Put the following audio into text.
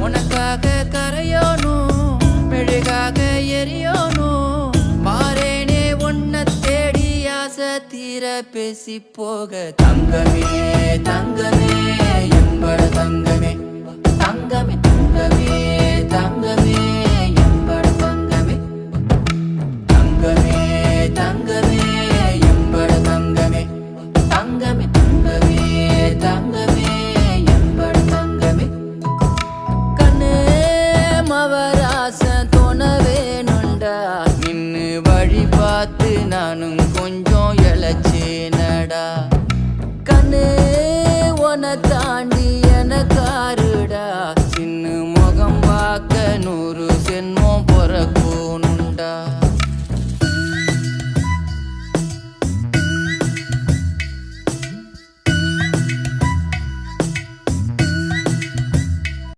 உனக்காக கரையோனும் மெழுகாக எரியோனும் மாறேனே உன்னை தேடி ஆசை தீர பேசி போக. தங்கமே தங்க வழி பார்த்து நானும் கொஞ்சம் இழைச்சேனடா கண்ணு உன தாண்டி